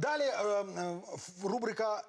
Далі е, рубрика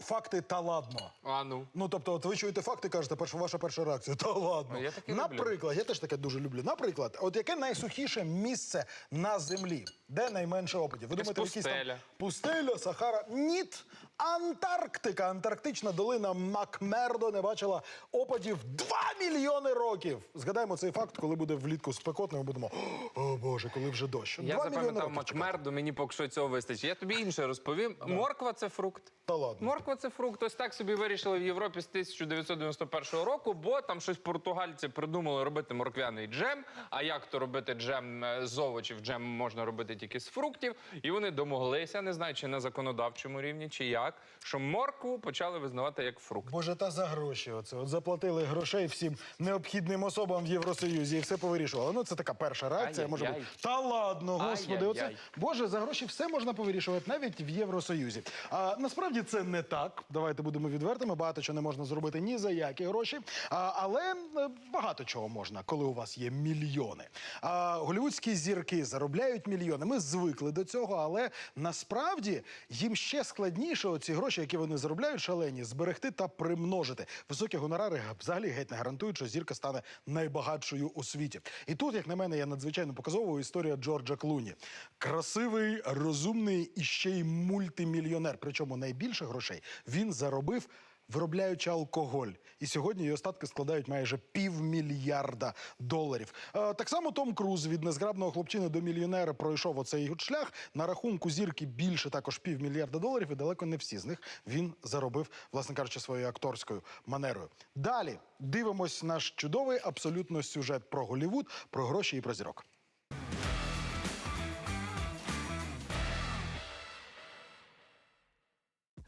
Факти та ладно. А ну. Ну, тобто, от ви чуєте факти, кажете, перша ваша перша реакція. Та ладно. Я таке люблю. Наприклад, я теж таке дуже люблю. Наприклад, от яке найсухіше місце на землі, де найменше опадів? Ви Якась думаєте, якісь там пустеля, Сахара? Ніт. Антарктика, Антарктична долина Макмердо не бачила опадів 2 мільйони років. Згадаємо цей факт, коли буде влітку спекотно, ми будемо. О Боже, коли вже дощ. Я 2 мільйони запам'ятав років. Макмерду, мені поки що цього вистачить. Я тобі інше розповім. Морква це фрукт. Та ладно. Морква це фрукт. Ось так собі вирішили в Європі з 1991 року, бо там щось португальці придумали робити морквяний джем. А як то робити джем е, з овочів? Джем можна робити тільки з фруктів. І вони домоглися, не знаю, чи на законодавчому рівні, чи як, що моркву почали визнавати як фрукт. Боже, та за гроші. Оце от заплатили грошей всім необхідним особам в Євросоюзі і все повирішували. Ну це така перша реакція. Може бути. Та ладно, господи, оце. Боже, за гроші все можна повирішувати навіть в Євросоюзі. А насправді це не так. Давайте будемо відвертими. Багато чого не можна зробити ні за які гроші. А, але е, багато чого можна, коли у вас є мільйони. А голівудські зірки заробляють мільйони. Ми звикли до цього, але насправді їм ще складніше оці гроші, які вони заробляють, шалені, зберегти та примножити. Високі гонорари взагалі геть не гарантують, що зірка стане найбагатшою у світі. І тут, як на мене, є надзвичайно показовою історія Джорджа Клуні. Красивий, розумний і ще й мультимільйонер. Причому найбільше грошей він заробив. Виробляючи алкоголь, і сьогодні її остатки складають майже півмільярда доларів. Е, так само Том Круз від незграбного хлопчини до мільйонера пройшов оцей шлях. На рахунку зірки більше також півмільярда доларів, і далеко не всі з них він заробив, власне кажучи, своєю акторською манерою. Далі дивимось наш чудовий абсолютно сюжет про Голівуд, про гроші і про зірок.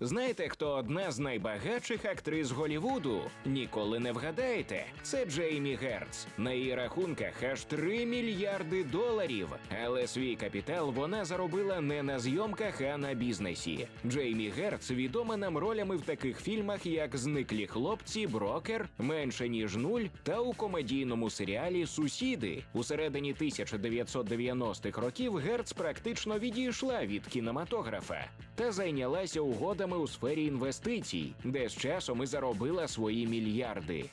Знаєте, хто одна з найбагатших актрис Голівуду? Ніколи не вгадаєте. Це Джеймі Герц. На її рахунках аж 3 мільярди доларів. Але свій капітал вона заробила не на зйомках, а на бізнесі. Джеймі Герц відома нам ролями в таких фільмах, як Зниклі хлопці, Брокер, Менше ніж нуль та у комедійному серіалі Сусіди. У середині 1990-х років Герц практично відійшла від кінематографа та зайнялася угодами у сфері інвестицій, де з часом і заробила свої мільярди.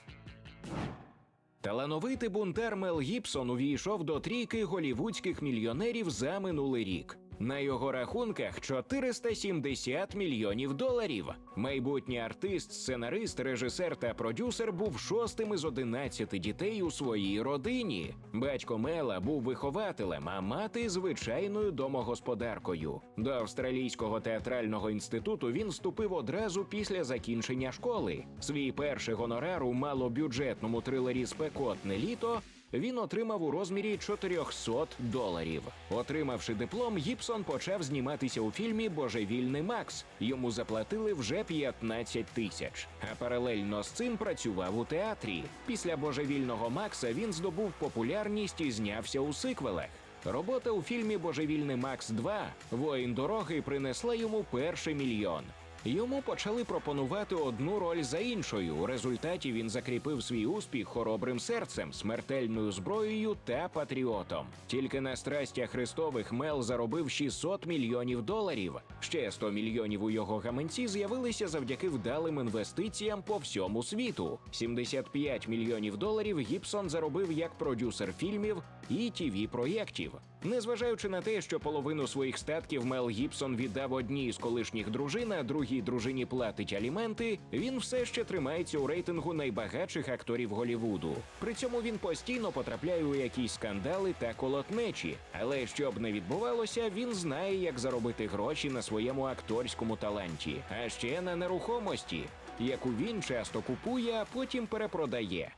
Талановитий бунтар Мел Гібсон увійшов до трійки голівудських мільйонерів за минулий рік. На його рахунках 470 мільйонів доларів. Майбутній артист, сценарист, режисер та продюсер був шостим із 11 дітей у своїй родині. Батько Мела був вихователем, а мати звичайною домогосподаркою. До австралійського театрального інституту він вступив одразу після закінчення школи. Свій перший гонорар у малобюджетному трилері Спекотне літо він отримав у розмірі 400 доларів. Отримавши диплом, Гібсон почав зніматися у фільмі Божевільний Макс. Йому заплатили вже 15 тисяч. А паралельно з цим працював у театрі. Після божевільного Макса він здобув популярність і знявся у сиквелах. Робота у фільмі Божевільний Макс 2 Воїн дороги принесла йому перший мільйон. Йому почали пропонувати одну роль за іншою. У результаті він закріпив свій успіх хоробрим серцем, смертельною зброєю та патріотом. Тільки на страстях Христових Мел заробив 600 мільйонів доларів. Ще 100 мільйонів у його гаманці з'явилися завдяки вдалим інвестиціям по всьому світу. 75 мільйонів доларів Гібсон заробив як продюсер фільмів і тіві проєктів. Незважаючи на те, що половину своїх статків Мел Гібсон віддав одній з колишніх дружин, а другій дружині платить аліменти, він все ще тримається у рейтингу найбагатших акторів Голівуду. При цьому він постійно потрапляє у якісь скандали та колотнечі. Але що б не відбувалося, він знає, як заробити гроші на своєму акторському таланті, а ще на нерухомості, яку він часто купує, а потім перепродає.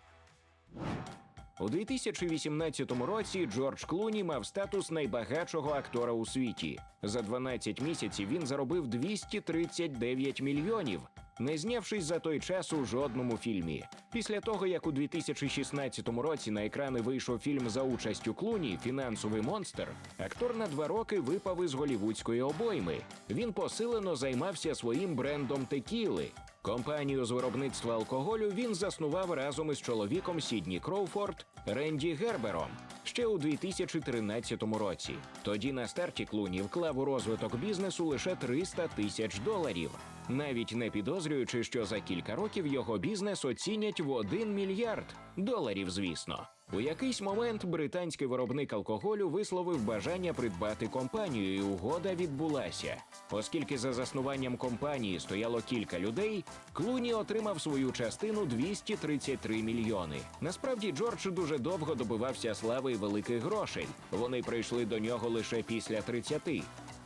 У 2018 році Джордж Клуні мав статус найбагатшого актора у світі. За 12 місяців він заробив 239 мільйонів, не знявшись за той час у жодному фільмі. Після того, як у 2016 році на екрани вийшов фільм за участю Клуні Фінансовий монстр, актор на два роки випав із голівудської обойми. Він посилено займався своїм брендом текіли. Компанію з виробництва алкоголю він заснував разом із чоловіком Сідні Кроуфорд Ренді Гербером ще у 2013 році. Тоді на старті Клуні вклав у розвиток бізнесу лише 300 тисяч доларів, навіть не підозрюючи, що за кілька років його бізнес оцінять в 1 мільярд доларів, звісно. У якийсь момент британський виробник алкоголю висловив бажання придбати компанію, і угода відбулася. Оскільки за заснуванням компанії стояло кілька людей, Клуні отримав свою частину 233 мільйони. Насправді Джордж дуже довго добивався слави і великих грошей. Вони прийшли до нього лише після 30.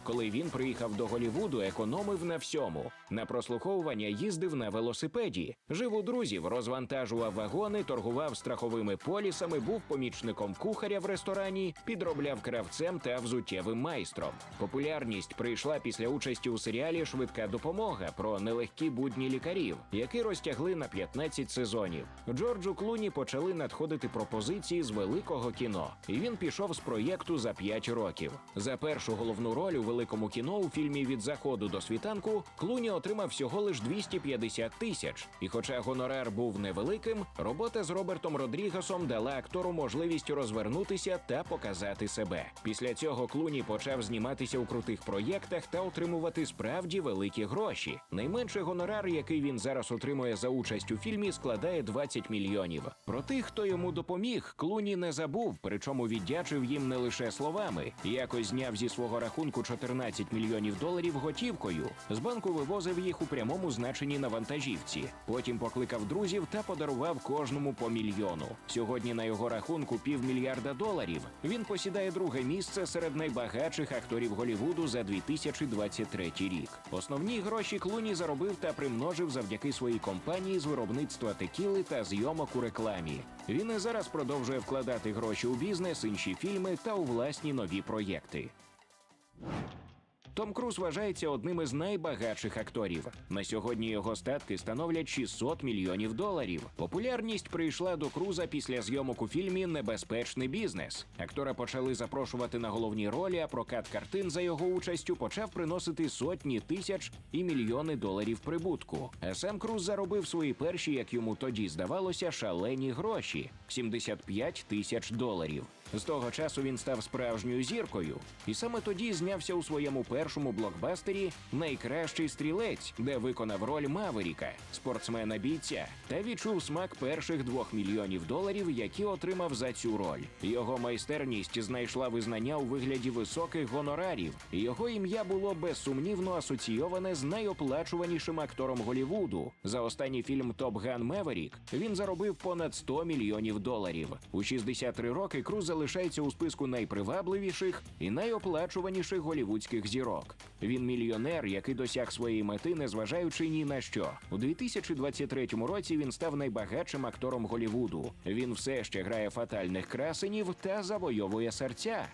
Коли він приїхав до Голівуду, економив на всьому. На прослуховування їздив на велосипеді, жив у друзів, розвантажував вагони, торгував страховими полісами, був помічником кухаря в ресторані, підробляв кравцем та взуттєвим майстром. Популярність прийшла після участі у серіалі Швидка допомога про нелегкі будні лікарів, які розтягли на 15 сезонів. Джорджу Клуні почали надходити пропозиції з великого кіно, і він пішов з проєкту за 5 років. За першу головну роль у великому кіно у фільмі від заходу до світанку Клуні отримав всього лиш 250 тисяч. І хоча гонорар був невеликим, робота з Робертом Родрігесом дала актору можливість розвернутися та показати себе. Після цього Клуні почав зніматися у крутих проєктах та отримувати справді великі гроші. Найменший гонорар, який він зараз отримує за участь у фільмі, складає 20 мільйонів. Про тих, хто йому допоміг, Клуні не забув, причому віддячив їм не лише словами. Якось зняв зі свого рахунку 14 мільйонів доларів готівкою. З банку вивозив їх у прямому значенні на вантажівці. Потім покликав друзів та подарував кожному по мільйону. Сьогодні на його рахунку півмільярда доларів. Він посідає друге місце серед найбагатших акторів Голівуду за 2023 рік. Основні гроші Клуні заробив та примножив завдяки своїй компанії з виробництва текіли та зйомок у рекламі. Він і зараз продовжує вкладати гроші у бізнес, інші фільми та у власні нові проєкти. Том Круз вважається одним із найбагатших акторів. На сьогодні його статки становлять 600 мільйонів доларів. Популярність прийшла до Круза після зйомок у фільмі Небезпечний бізнес. Актора почали запрошувати на головні ролі, а прокат картин за його участю почав приносити сотні тисяч і мільйони доларів прибутку. А сам Круз заробив свої перші, як йому тоді здавалося, шалені гроші 75 тисяч доларів. З того часу він став справжньою зіркою, і саме тоді знявся у своєму першому блокбастері Найкращий стрілець, де виконав роль Маверіка, спортсмена бійця, та відчув смак перших двох мільйонів доларів, які отримав за цю роль. Його майстерність знайшла визнання у вигляді високих гонорарів. Його ім'я було безсумнівно асоційоване з найоплачуванішим актором Голівуду. За останній фільм Топ Ган Меверік він заробив понад 100 мільйонів доларів. У 63 роки Круз залишається у списку найпривабливіших і найоплачуваніших голівудських зірок. Він мільйонер, який досяг своєї мети, незважаючи ні на що. У 2023 році він став найбагатшим актором Голівуду. Він все ще грає фатальних красенів та завойовує серця.